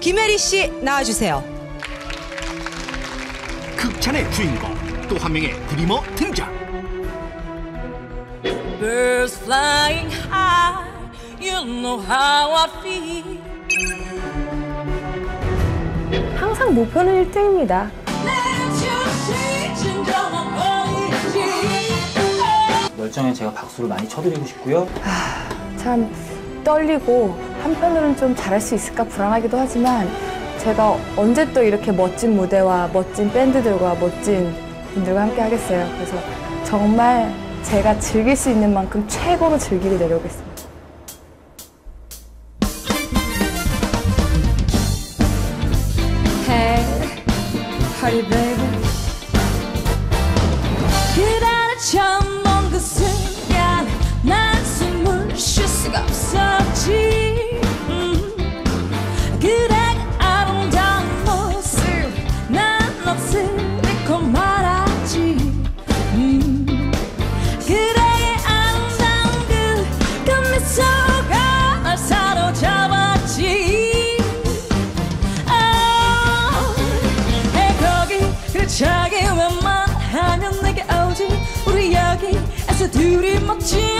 김혜리 씨 나와주세요. 극찬의 주인공 또 한 명의 드리머 등장 Birds flying high, you know how I feel. 항상 목표는 1등입니다. Let you see 진정한 보이지. 열정에 제가 박수를 많이 쳐드리고 싶고요. 참 떨리고 한편으로는 좀 잘할 수 있을까 불안하기도 하지만 제가 언제 또 이렇게 멋진 무대와 멋진 밴드들과 멋진 분들과 함께 하겠어요. 그래서 정말 제가 즐길 수 있는 만큼 최고로 즐기고 내려오겠습니다. Hey, baby. 자기 웬만하면 내게 오지. 우리 여기에서 둘이 멋진